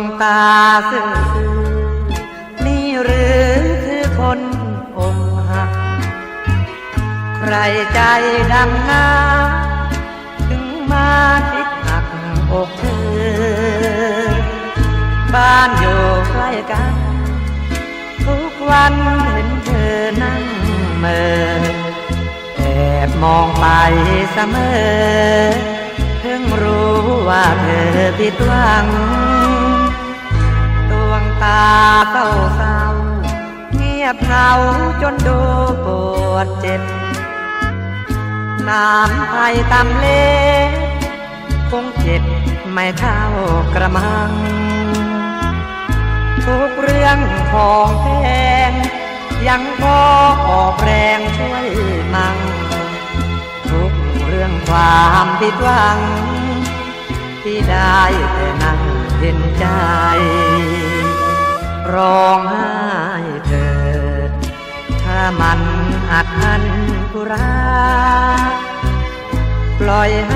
งตาซื่อๆนี่หรือคือคนอกหัก ใครใจดำนาถึงมาคิดหักอกเธอ บ้านอยู่ใกล้กัน ทุกวันเห็นเธอนั่งเมอแอบมองไปเสมอ เพิ่งรู้ว่าเธอผิดหวัง เศร้าเศร้าเงียบเหงาจนดูปวดเจ็บ น้ำไทยตำเล็คงเจ็บไม่เท่ากระมัง ทุกเรื่องของแพงยังพอออกแรงช่วยมั่งทุกเรื่องความผิดหวัง ที่ได้แต่นั่งเห็นใจ ร้องไห้เถิด ถ้ามันอัดอันกุราปล่อยให้